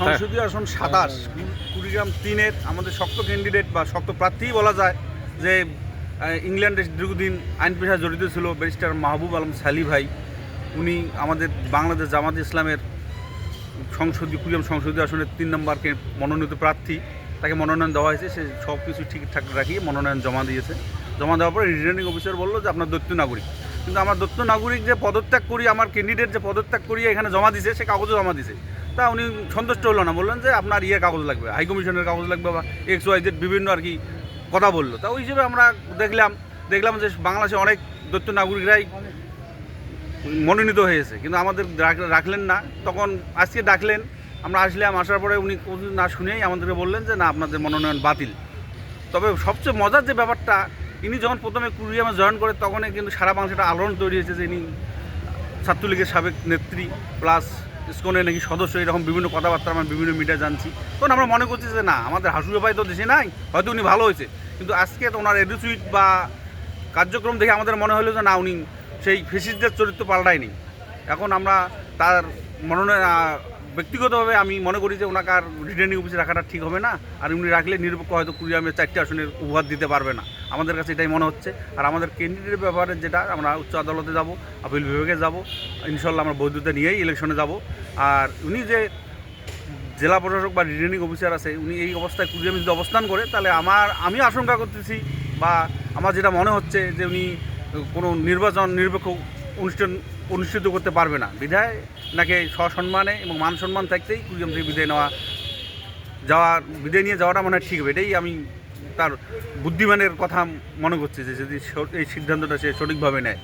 সংসদীয় আসন সাতাশ, কুড়িগ্রাম তিনের আমাদের শক্ত ক্যান্ডিডেট বা শক্ত প্রার্থী বলা যায় যে ইংল্যান্ডে দীর্ঘদিন আইন পেশায় জড়িত ছিল ব্যারিস্টার মাহবুব আলম সালি ভাই। উনি আমাদের বাংলাদেশ জামাত ইসলামের সংসদীয়, কুড়িগ্রাম সংসদীয় আসনের তিন নম্বরকে মনোনীত প্রার্থী। তাকে মনোনয়ন দেওয়া হয়েছে, সে সব কিছু ঠিকঠাক রাখিয়ে মনোনয়ন জমা দিয়েছে। জমা দেওয়ার পরে রিটার্নিং অফিসার বলল যে, আপনার দৈত্য নাগরিক। কিন্তু আমার দৈত্য নাগরিক যে পদত্যাগ করি আমার ক্যান্ডিডেট যে পদত্যাগ করিয়ে এখানে জমা দিছে, সে কাগজও জমা দিছে। তা উনি সন্তুষ্ট হলো না, বললেন যে আপনার ইয়ে কাগজ লাগবে হাই কমিশনের কাগজ লাগবে বা এক্স ওয়াই জেড বিভিন্ন আর কি কথা বলল। তা ওই হিসেবে আমরা দেখলাম দেখলাম যে বাংলাদেশে অনেক দৈত্য নাগরিকরাই মনোনীত হয়েছে, কিন্তু আমাদের রাখ- রাখলেন না। তখন আজকে ডাকলেন, আমরা আসলাম, আসার পরে উনি না শুনেই আমাদেরকে বললেন যে, না, আপনাদের মনোনয়ন বাতিল। তবে সবচেয়ে মজার যে ব্যাপারটা, ইনি যখন প্রথমে কুড়িয়ামে জয়েন করে, তখনই কিন্তু সারা বাংলাদেশে একটা আলোড়ন তৈরি হয়েছে যে ইনি ছাত্রলীগের সাবেক নেত্রী, প্লাস ইসকনের নাকি সদস্য, এরকম বিভিন্ন কথাবার্তা আমরা বিভিন্ন মিডিয়া জানছি। তখন আমরা মনে করছি যে না, আমাদের হাসু ভাই তো দেশে নাই, হয়তো উনি ভালো হয়েছে। কিন্তু আজকে তো ওনার এডুসুইট বা কার্যক্রম দেখে আমাদের মনে হলো যে না, উনি সেই ফেসিসদের চরিত্র পাল্টায়নি। এখন আমরা তার মনোনয়ন ব্যক্তিগতভাবে আমি মনে করি যে ওনাকে আর রিটার্নিং অফিসে রাখাটা ঠিক হবে না। আর উনি রাখলে নিরপেক্ষ হয়তো কুড়িয়ামের চারটে আসনের উপহার দিতে পারবে না। আমাদের কাছে এটাই মনে হচ্ছে। আর আমাদের ক্যান্ডিডেট ব্যাপারে যেটা, আমরা উচ্চ আদালতে যাব, আপিল বিভাগে যাব, ইনশাল্লাহ আমরা বৈধতা নিয়েই ইলেকশনে যাব। আর উনি যে জেলা প্রশাসক বা রিটার্নিং অফিসার আছে, উনি এই অবস্থায় কুড়িয়ামে যদি অবস্থান করে, তাহলে আমার, আমি আশঙ্কা করতেছি বা আমার যেটা মনে হচ্ছে যে উনি কোনো নির্বাচন নিরপেক্ষ অনুষ্ঠান অনুষ্ঠিত করতে পারবে না। বিধায় নাকি সসম্মানে এবং মান সম্মান থাকতেই কুড়িগ্রাম থেকে বিদায় নেওয়া, যাওয়া, বিদায় নিয়ে যাওয়াটা মনে হয় ঠিক হবে। এটাই আমি তার বুদ্ধিমানের কথা মনে করছি যে যদি এই সিদ্ধান্তটা সে সঠিকভাবে নেয়।